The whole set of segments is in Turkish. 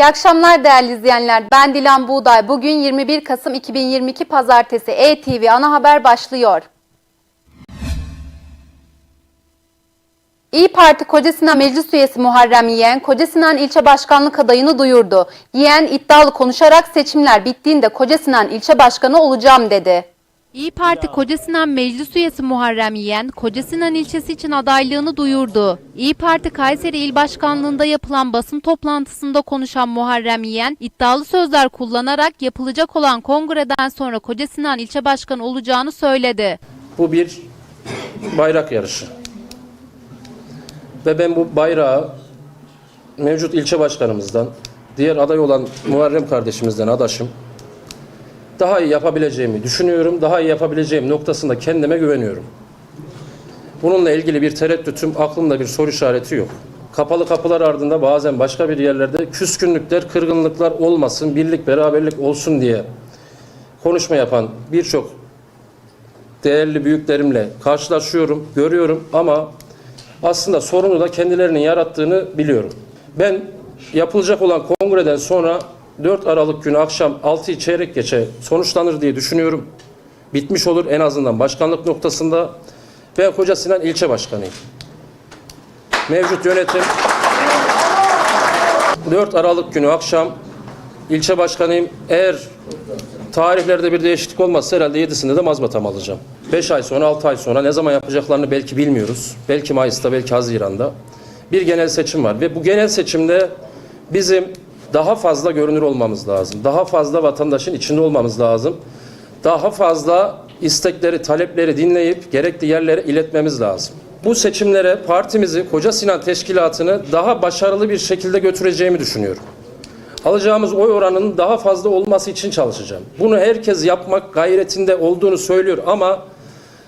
İyi akşamlar değerli izleyenler. Ben Dilan Buğday. Bugün 21 Kasım 2022 Pazartesi ETV ana haber başlıyor. İyi Parti Kocasinan Meclis Üyesi Muharrem Yiyen, Kocasinan ilçe başkanlık adayını duyurdu. Yiyen iddialı konuşarak seçimler bittiğinde Kocasinan ilçe başkanı olacağım dedi. İyi Parti Kocasinan Meclis Üyesi Muharrem Yiyen, Kocasinan ilçesi için adaylığını duyurdu. İyi Parti Kayseri İl Başkanlığı'nda yapılan basın toplantısında konuşan Muharrem Yiyen, iddialı sözler kullanarak yapılacak olan kongreden sonra Kocasinan ilçe başkanı olacağını söyledi. Bu bir bayrak yarışı. Ve ben bu bayrağı mevcut ilçe başkanımızdan, diğer aday olan Muharrem kardeşimizden, adaşım, daha iyi yapabileceğimi düşünüyorum. Daha iyi yapabileceğim noktasında kendime güveniyorum. Bununla ilgili bir tereddütüm, aklımda bir soru işareti yok. Kapalı kapılar ardında bazen başka bir yerlerde küskünlükler, kırgınlıklar olmasın, birlik, beraberlik olsun diye konuşma yapan birçok değerli büyüklerimle karşılaşıyorum, görüyorum ama aslında sorunu da kendilerinin yarattığını biliyorum. Ben yapılacak olan kongreden sonra 4 Aralık günü akşam 6'yı çeyrek geçe sonuçlanır diye düşünüyorum. Bitmiş olur en azından başkanlık noktasında. Ben Koca Sinan ilçe başkanıyım. Mevcut yönetim 4 Aralık günü akşam ilçe başkanıyım. Eğer Tarihlerde bir değişiklik olmazsa herhalde 7'sinde de mazbatam alacağım. 5 ay sonra 6 ay sonra ne zaman yapacaklarını belki bilmiyoruz. Belki Mayıs'ta belki Haziran'da. Bir genel seçim var ve bu genel seçimde bizim daha fazla görünür olmamız lazım. Daha fazla vatandaşın içinde olmamız lazım. Daha fazla istekleri, talepleri dinleyip gerekli yerlere iletmemiz lazım. Bu seçimlere partimizi, Koca Sinan Teşkilatı'nı daha başarılı bir şekilde götüreceğimi düşünüyorum alacağımız oy oranının daha fazla olması için çalışacağım. Bunu herkes yapmak gayretinde olduğunu söylüyor ama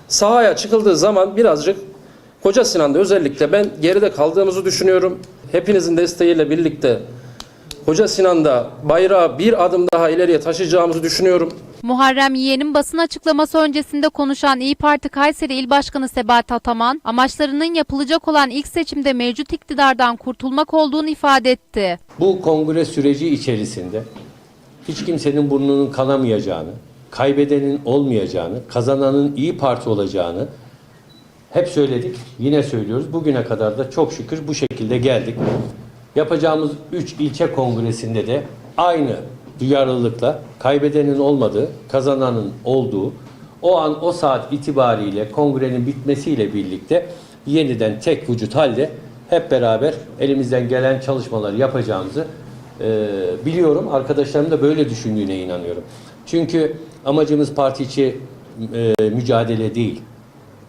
sahaya çıkıldığı zaman birazcık Koca Sinan'da özellikle ben geride kaldığımızı düşünüyorum. Hepinizin desteğiyle birlikte Koca Sinan'da bayrağı bir adım daha ileriye taşıyacağımızı düşünüyorum. Muharrem Yiyen'in basın açıklaması öncesinde konuşan İyi Parti Kayseri İl Başkanı Sebahat Ataman, amaçlarının yapılacak olan ilk seçimde mevcut iktidardan kurtulmak olduğunu ifade etti. Bu kongre süreci içerisinde hiç kimsenin burnunun kanamayacağını, kaybedenin olmayacağını, kazananın iyi Parti olacağını hep söyledik, yine söylüyoruz. Bugüne kadar da çok şükür bu şekilde geldik. Yapacağımız 3 ilçe kongresinde de aynı duyarlılıkla kaybedenin olmadığı, kazananın olduğu, o an o saat itibariyle kongrenin bitmesiyle birlikte yeniden tek vücut halde hep beraber elimizden gelen çalışmalar yapacağımızı e, biliyorum. Arkadaşlarım da böyle düşündüğüne inanıyorum. Çünkü amacımız parti içi e, mücadele değil.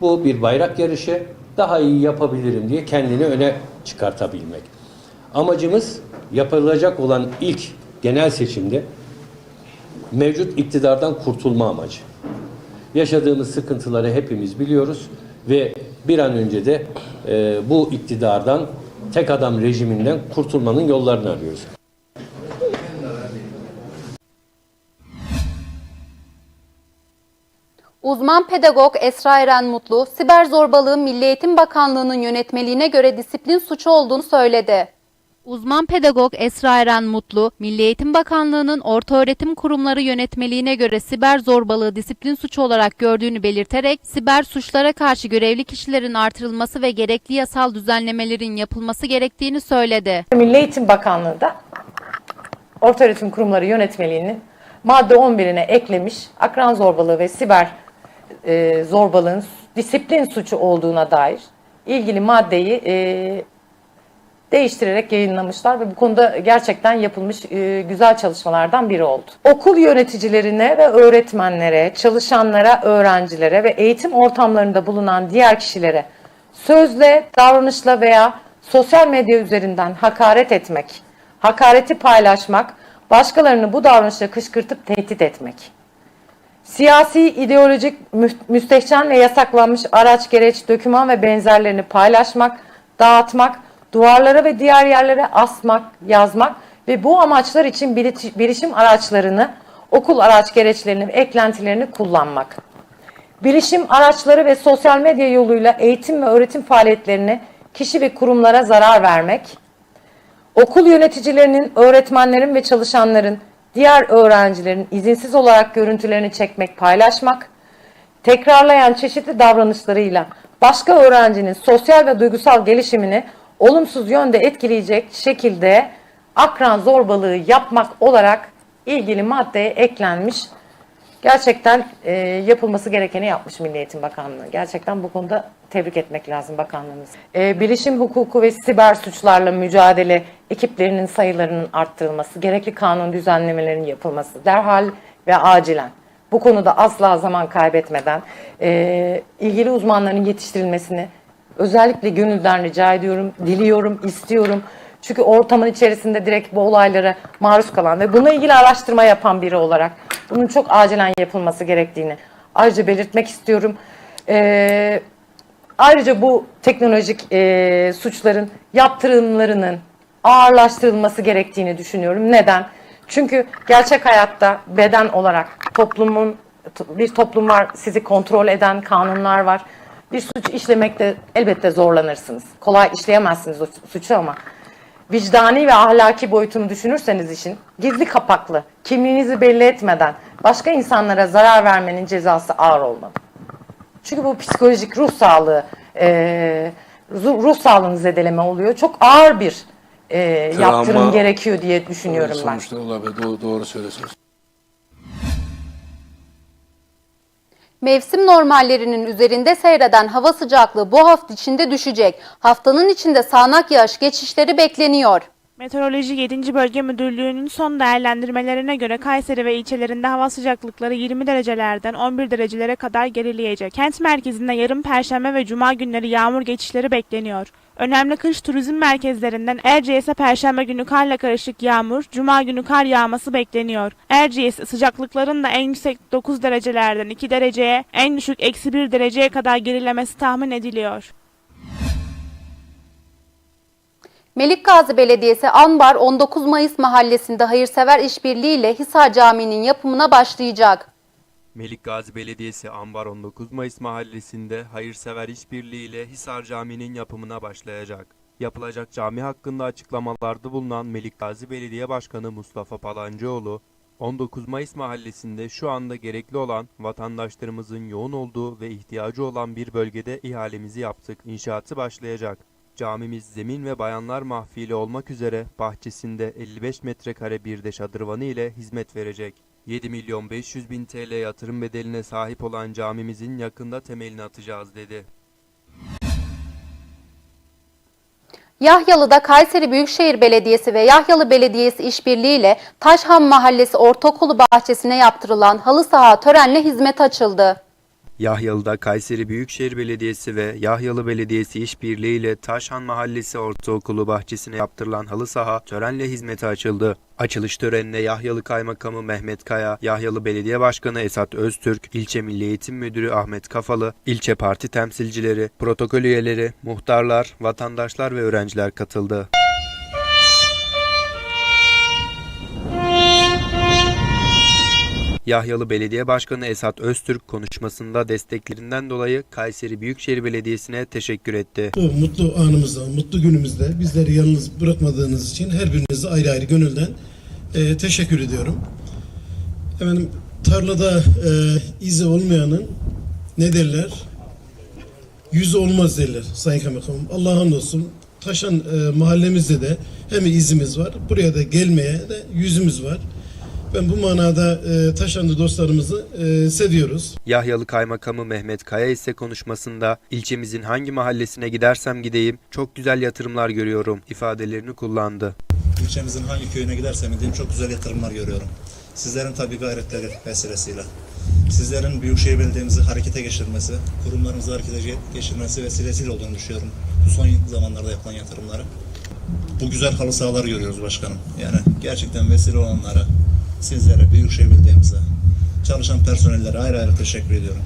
Bu bir bayrak yarışı. Daha iyi yapabilirim diye kendini öne çıkartabilmek. Amacımız yapılacak olan ilk genel seçimde mevcut iktidardan kurtulma amacı. Yaşadığımız sıkıntıları hepimiz biliyoruz ve bir an önce de e, bu iktidardan tek adam rejiminden kurtulmanın yollarını arıyoruz. Uzman pedagog Esra Eren Mutlu, siber zorbalığın Milli Eğitim Bakanlığı'nın yönetmeliğine göre disiplin suçu olduğunu söyledi. Uzman pedagog Esra Eren Mutlu, Milli Eğitim Bakanlığı'nın ortaöğretim kurumları yönetmeliğine göre siber zorbalığı disiplin suçu olarak gördüğünü belirterek, siber suçlara karşı görevli kişilerin artırılması ve gerekli yasal düzenlemelerin yapılması gerektiğini söyledi. Milli Eğitim Bakanlığı da Ortaöğretim Kurumları Yönetmeliğinin madde 11'ine eklemiş akran zorbalığı ve siber e, zorbalığın disiplin suçu olduğuna dair ilgili maddeyi e, değiştirerek yayınlamışlar ve bu konuda gerçekten yapılmış e, güzel çalışmalardan biri oldu. Okul yöneticilerine ve öğretmenlere, çalışanlara, öğrencilere ve eğitim ortamlarında bulunan diğer kişilere sözle, davranışla veya sosyal medya üzerinden hakaret etmek, hakareti paylaşmak, başkalarını bu davranışla kışkırtıp tehdit etmek. Siyasi, ideolojik, mü- müstehcen ve yasaklanmış araç, gereç, döküman ve benzerlerini paylaşmak, dağıtmak, duvarlara ve diğer yerlere asmak, yazmak ve bu amaçlar için bilişim araçlarını, okul araç gereçlerini ve eklentilerini kullanmak. Bilişim araçları ve sosyal medya yoluyla eğitim ve öğretim faaliyetlerini kişi ve kurumlara zarar vermek, Okul yöneticilerinin, öğretmenlerin ve çalışanların, diğer öğrencilerin izinsiz olarak görüntülerini çekmek, paylaşmak, tekrarlayan çeşitli davranışlarıyla başka öğrencinin sosyal ve duygusal gelişimini olumsuz yönde etkileyecek şekilde akran zorbalığı yapmak olarak ilgili maddeye eklenmiş. Gerçekten e, yapılması gerekeni yapmış Milli Eğitim Bakanlığı. Gerçekten bu konuda tebrik etmek lazım bakanlığımız. E, bilişim hukuku ve siber suçlarla mücadele ekiplerinin sayılarının arttırılması, gerekli kanun düzenlemelerinin yapılması derhal ve acilen. Bu konuda asla zaman kaybetmeden e, ilgili uzmanların yetiştirilmesini özellikle gönülden rica ediyorum, diliyorum, istiyorum. Çünkü ortamın içerisinde direkt bu olaylara maruz kalan ve bununla ilgili araştırma yapan biri olarak bunun çok acilen yapılması gerektiğini ayrıca belirtmek istiyorum. Ee, ayrıca bu teknolojik e, suçların yaptırımlarının ağırlaştırılması gerektiğini düşünüyorum. Neden? Çünkü gerçek hayatta beden olarak toplumun bir toplum var, sizi kontrol eden kanunlar var. Bir suç işlemekte elbette zorlanırsınız. Kolay işleyemezsiniz o suçu ama vicdani ve ahlaki boyutunu düşünürseniz işin gizli kapaklı, kimliğinizi belli etmeden başka insanlara zarar vermenin cezası ağır olmalı. Çünkü bu psikolojik ruh sağlığı, e, ruh sağlığını zedeleme oluyor. Çok ağır bir e, yaptırım gerekiyor diye düşünüyorum ben. Sonuçta olabilir. Doğru, doğru söylüyorsunuz. Mevsim normallerinin üzerinde seyreden hava sıcaklığı bu hafta içinde düşecek. Haftanın içinde sağanak yağış geçişleri bekleniyor. Meteoroloji 7. Bölge Müdürlüğü'nün son değerlendirmelerine göre Kayseri ve ilçelerinde hava sıcaklıkları 20 derecelerden 11 derecelere kadar gerileyecek. Kent merkezinde yarın Perşembe ve Cuma günleri yağmur geçişleri bekleniyor. Önemli kış turizm merkezlerinden Erciyes'e Perşembe günü karla karışık yağmur, Cuma günü kar yağması bekleniyor. Erciyes sıcaklıkların da en yüksek 9 derecelerden 2 dereceye, en düşük eksi 1 dereceye kadar gerilemesi tahmin ediliyor. Melikgazi Belediyesi Anbar 19 Mayıs mahallesinde hayırsever işbirliğiyle Hisar Camii'nin yapımına başlayacak. Melik Gazi Belediyesi Ambar 19 Mayıs mahallesinde hayırsever işbirliğiyle Hisar Camii'nin yapımına başlayacak. Yapılacak cami hakkında açıklamalarda bulunan Melik Gazi Belediye Başkanı Mustafa Palancıoğlu, 19 Mayıs mahallesinde şu anda gerekli olan vatandaşlarımızın yoğun olduğu ve ihtiyacı olan bir bölgede ihalemizi yaptık. İnşaatı başlayacak. Camimiz zemin ve bayanlar mahfili olmak üzere bahçesinde 55 metrekare bir de şadırvanı ile hizmet verecek. 7 milyon 500 bin TL yatırım bedeline sahip olan camimizin yakında temelini atacağız dedi. Yahyalı'da Kayseri Büyükşehir Belediyesi ve Yahyalı Belediyesi işbirliğiyle Taşhan Mahallesi Ortaokulu bahçesine yaptırılan halı saha törenle hizmet açıldı. Yahyalı'da Kayseri Büyükşehir Belediyesi ve Yahyalı Belediyesi işbirliğiyle Taşhan Mahallesi Ortaokulu bahçesine yaptırılan halı saha törenle hizmete açıldı. Açılış törenine Yahyalı Kaymakamı Mehmet Kaya, Yahyalı Belediye Başkanı Esat Öztürk, İlçe Milli Eğitim Müdürü Ahmet Kafalı, ilçe parti temsilcileri, protokol üyeleri, muhtarlar, vatandaşlar ve öğrenciler katıldı. Yahyalı Belediye Başkanı Esat Öztürk konuşmasında desteklerinden dolayı Kayseri Büyükşehir Belediyesi'ne teşekkür etti. Bu mutlu anımızda, mutlu günümüzde bizleri yalnız bırakmadığınız için her birinize ayrı ayrı gönülden e, teşekkür ediyorum. Efendim tarlada e, izi olmayanın ne derler? Yüzü olmaz derler Sayın Kaymakamım. Allah'a hamdolsun Taşan e, mahallemizde de hem izimiz var. Buraya da gelmeye de yüzümüz var. Ben bu manada e, Taşanlı dostlarımızı e, seviyoruz. Yahyalı Kaymakamı Mehmet Kaya ise konuşmasında ilçemizin hangi mahallesine gidersem gideyim çok güzel yatırımlar görüyorum ifadelerini kullandı. İlçemizin hangi köyüne gidersem gideyim çok güzel yatırımlar görüyorum. Sizlerin tabii gayretleri vesilesiyle. Sizlerin Büyükşehir Belediye'mizi harekete geçirmesi, kurumlarımızı harekete geçirmesi vesilesiyle olduğunu düşünüyorum. Bu son zamanlarda yapılan yatırımları. Bu güzel halı sahalar görüyoruz başkanım. Yani gerçekten vesile olanlara, sizlere, Büyükşehir Belediye'mize, çalışan personellere ayrı ayrı teşekkür ediyorum.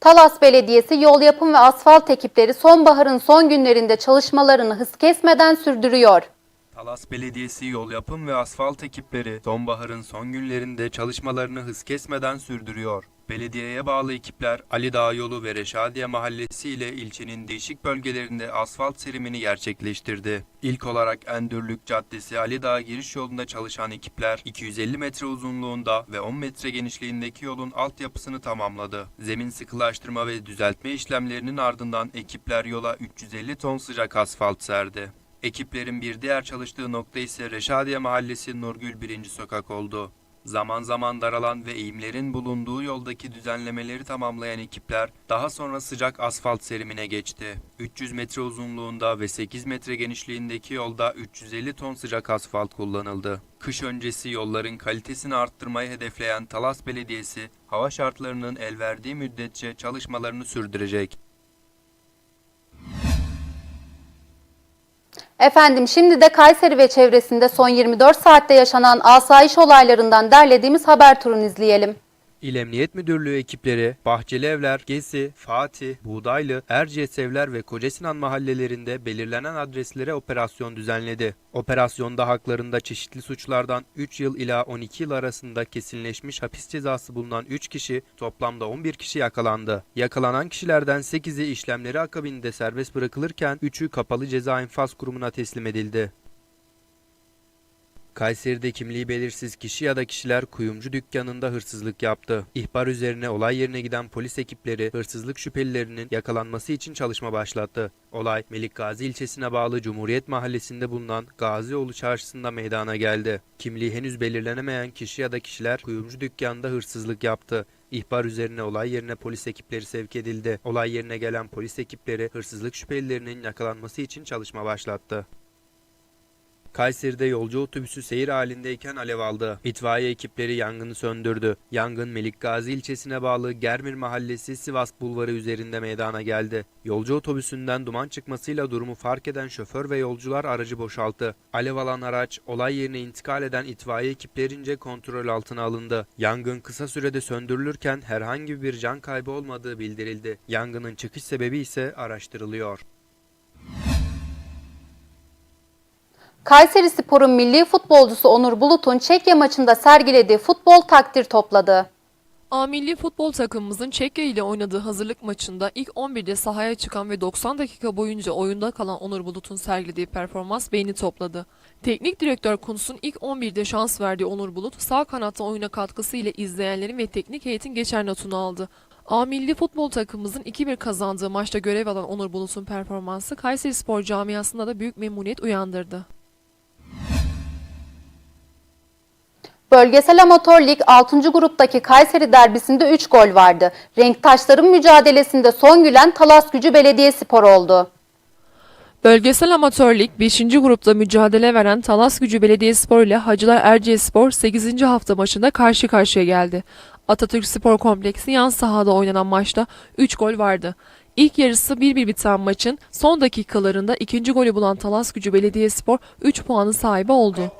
Talas Belediyesi yol yapım ve asfalt ekipleri sonbaharın son günlerinde çalışmalarını hız kesmeden sürdürüyor. Talas Belediyesi yol yapım ve asfalt ekipleri sonbaharın son günlerinde çalışmalarını hız kesmeden sürdürüyor. Belediyeye bağlı ekipler Ali Dağ yolu ve Reşadiye mahallesi ile ilçenin değişik bölgelerinde asfalt serimini gerçekleştirdi. İlk olarak Endürlük Caddesi Ali Dağ giriş yolunda çalışan ekipler 250 metre uzunluğunda ve 10 metre genişliğindeki yolun altyapısını tamamladı. Zemin sıkılaştırma ve düzeltme işlemlerinin ardından ekipler yola 350 ton sıcak asfalt serdi. Ekiplerin bir diğer çalıştığı nokta ise Reşadiye Mahallesi Nurgül 1. Sokak oldu. Zaman zaman daralan ve eğimlerin bulunduğu yoldaki düzenlemeleri tamamlayan ekipler daha sonra sıcak asfalt serimine geçti. 300 metre uzunluğunda ve 8 metre genişliğindeki yolda 350 ton sıcak asfalt kullanıldı. Kış öncesi yolların kalitesini arttırmayı hedefleyen Talas Belediyesi, hava şartlarının el verdiği müddetçe çalışmalarını sürdürecek. Efendim şimdi de Kayseri ve çevresinde son 24 saatte yaşanan asayiş olaylarından derlediğimiz haber turunu izleyelim. İl Emniyet Müdürlüğü ekipleri Bahçeli Evler, Gezi, Fatih, Buğdaylı, Erciyes Evler ve Kocasinan mahallelerinde belirlenen adreslere operasyon düzenledi. Operasyonda haklarında çeşitli suçlardan 3 yıl ila 12 yıl arasında kesinleşmiş hapis cezası bulunan 3 kişi toplamda 11 kişi yakalandı. Yakalanan kişilerden 8'i işlemleri akabinde serbest bırakılırken 3'ü kapalı ceza infaz kurumuna teslim edildi. Kayseri'de kimliği belirsiz kişi ya da kişiler kuyumcu dükkanında hırsızlık yaptı. İhbar üzerine olay yerine giden polis ekipleri hırsızlık şüphelilerinin yakalanması için çalışma başlattı. Olay Melik Gazi ilçesine bağlı Cumhuriyet Mahallesi'nde bulunan Gazioğlu Çarşısı'nda meydana geldi. Kimliği henüz belirlenemeyen kişi ya da kişiler kuyumcu dükkanında hırsızlık yaptı. İhbar üzerine olay yerine polis ekipleri sevk edildi. Olay yerine gelen polis ekipleri hırsızlık şüphelilerinin yakalanması için çalışma başlattı. Kayseri'de yolcu otobüsü seyir halindeyken alev aldı. İtfaiye ekipleri yangını söndürdü. Yangın Melik Gazi ilçesine bağlı Germir Mahallesi Sivas Bulvarı üzerinde meydana geldi. Yolcu otobüsünden duman çıkmasıyla durumu fark eden şoför ve yolcular aracı boşalttı. Alev alan araç olay yerine intikal eden itfaiye ekiplerince kontrol altına alındı. Yangın kısa sürede söndürülürken herhangi bir can kaybı olmadığı bildirildi. Yangının çıkış sebebi ise araştırılıyor. Kayseri Spor'un milli futbolcusu Onur Bulut'un Çekya maçında sergilediği futbol takdir topladı. A milli futbol takımımızın Çekya ile oynadığı hazırlık maçında ilk 11'de sahaya çıkan ve 90 dakika boyunca oyunda kalan Onur Bulut'un sergilediği performans beğeni topladı. Teknik direktör Kuntz'un ilk 11'de şans verdiği Onur Bulut sağ kanatta oyuna katkısı ile izleyenlerin ve teknik heyetin geçer notunu aldı. A milli futbol takımımızın 2-1 kazandığı maçta görev alan Onur Bulut'un performansı Kayseri Spor camiasında da büyük memnuniyet uyandırdı. Bölgesel Amatör Lig 6. gruptaki Kayseri derbisinde 3 gol vardı. Renktaşların mücadelesinde son gülen Talas Gücü Belediyespor oldu. Bölgesel Amatör Lig 5. grupta mücadele veren Talas Gücü Belediyespor ile Hacılar Erciyesspor 8. hafta maçında karşı karşıya geldi. Atatürk Spor Kompleksi yan sahada oynanan maçta 3 gol vardı. İlk yarısı 1-1 biten maçın son dakikalarında ikinci golü bulan Talas Gücü Belediyespor 3 puanı sahibi oldu.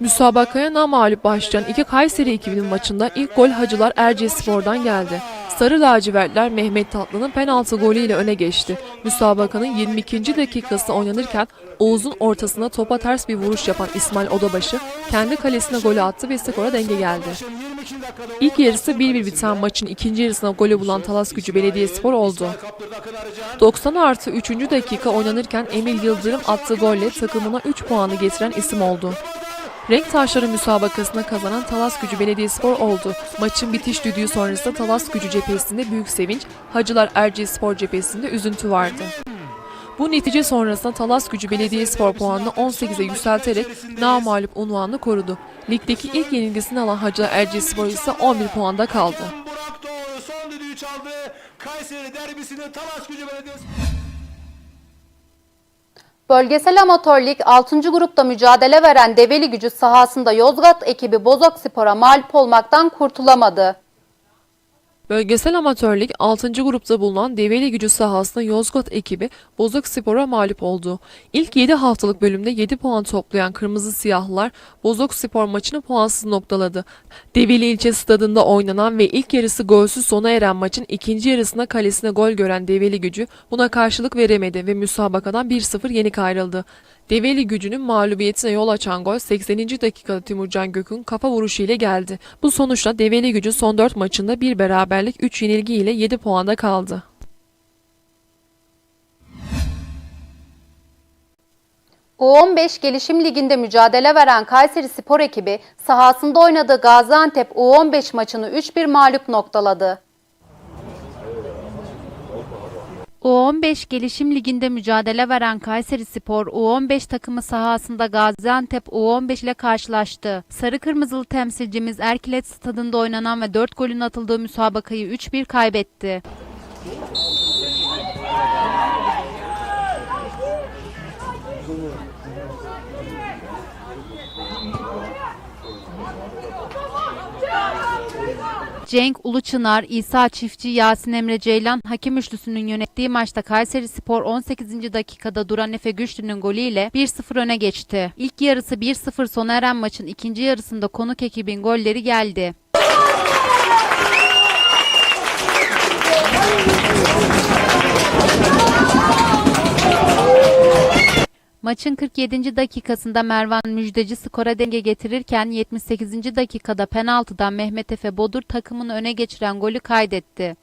Müsabakaya namağlup başlayan iki Kayseri ekibinin maçında ilk gol Hacılar Erciyesspor'dan geldi. Sarı lacivertler Mehmet Tatlı'nın penaltı golüyle öne geçti. Müsabakanın 22. dakikası oynanırken Oğuz'un ortasına topa ters bir vuruş yapan İsmail Odabaşı kendi kalesine golü attı ve skora denge geldi. İlk yarısı 1-1 biten maçın ikinci yarısına golü bulan Talas Gücü Belediyespor oldu. 90 artı 3. dakika oynanırken Emil Yıldırım attığı golle takımına 3 puanı getiren isim oldu. Renk taşları müsabakasında kazanan Talas Gücü Belediyespor oldu. Maçın bitiş düdüğü sonrasında Talas Gücü cephesinde büyük sevinç, Hacılar Erciyesspor cephesinde üzüntü vardı. Bu netice sonrasında Talas Gücü Belediyespor puanını 18'e yükselterek namağlup unvanını korudu. Ligdeki ilk yenilgisini alan Hacılar Erciyesspor ise 11 puanda kaldı. Kayseri derbisini Talas Gücü Belediyesi. Bölgesel Amatör Lig 6. grupta mücadele veren Develi Gücü sahasında Yozgat ekibi Bozok Spor'a mağlup olmaktan kurtulamadı. Bölgesel Amatör Lig 6. grupta bulunan Develi Gücü sahasında Yozgat ekibi Bozok Spor'a mağlup oldu. İlk 7 haftalık bölümde 7 puan toplayan Kırmızı Siyahlılar Bozok Spor maçını puansız noktaladı. Develi ilçe stadında oynanan ve ilk yarısı golsüz sona eren maçın ikinci yarısında kalesine gol gören Develi Gücü buna karşılık veremedi ve müsabakadan 1-0 yenik ayrıldı. Develi gücünün mağlubiyetine yol açan gol 80. dakikada Timurcan Gök'ün kafa vuruşu ile geldi. Bu sonuçla Develi gücü son 4 maçında bir beraberlik 3 yenilgi ile 7 puanda kaldı. U15 Gelişim Ligi'nde mücadele veren Kayseri Spor ekibi sahasında oynadığı Gaziantep U15 maçını 3-1 mağlup noktaladı. U15 Gelişim Ligi'nde mücadele veren Kayseri Spor U15 takımı sahasında Gaziantep U15 ile karşılaştı. Sarı Kırmızılı temsilcimiz Erkilet Stadında oynanan ve 4 golün atıldığı müsabakayı 3-1 kaybetti. Cenk Uluçınar, İsa Çiftçi, Yasin Emre Ceylan hakem üçlüsünün yönettiği maçta Kayseri Spor 18. dakikada duran Efe Güçlü'nün golüyle 1-0 öne geçti. İlk yarısı 1-0 sona eren maçın ikinci yarısında konuk ekibin golleri geldi. Maçın 47. dakikasında Mervan Müjdeci skora denge getirirken 78. dakikada penaltıdan Mehmet Efe Bodur takımını öne geçiren golü kaydetti.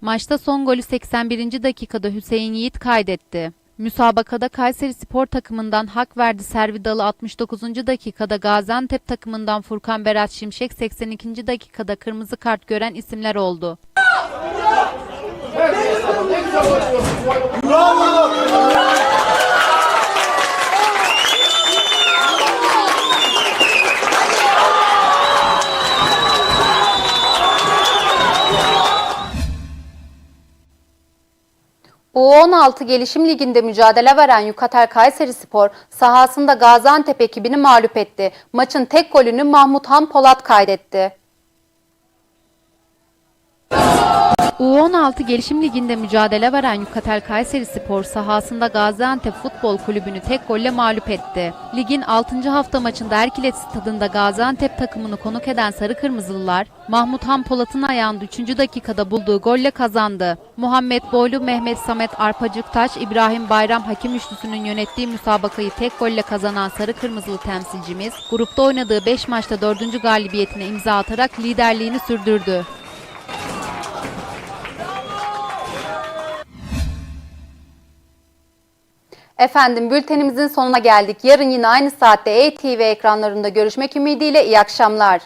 Maçta son golü 81. dakikada Hüseyin Yiğit kaydetti. Müsabakada Kayseri Spor takımından hak verdi Servidalı 69. dakikada Gaziantep takımından Furkan Berat Şimşek 82. dakikada kırmızı kart gören isimler oldu. U16 Gelişim Ligi'nde mücadele veren Yukatel Kayseri Spor sahasında Gaziantep ekibini mağlup etti. Maçın tek golünü Mahmut Han Polat kaydetti. U16 Gelişim Ligi'nde mücadele veren Yukatel Kayseri Spor sahasında Gaziantep Futbol Kulübü'nü tek golle mağlup etti. Ligin 6. hafta maçında Erkilet Stadında Gaziantep takımını konuk eden Sarı Kırmızılılar, Mahmut Han Polat'ın ayağında 3. dakikada bulduğu golle kazandı. Muhammed Boylu, Mehmet Samet Arpacıktaş, İbrahim Bayram hakim üçlüsünün yönettiği müsabakayı tek golle kazanan Sarı Kırmızılı temsilcimiz, grupta oynadığı 5 maçta 4. galibiyetine imza atarak liderliğini sürdürdü. Efendim bültenimizin sonuna geldik. Yarın yine aynı saatte ETV ekranlarında görüşmek ümidiyle iyi akşamlar.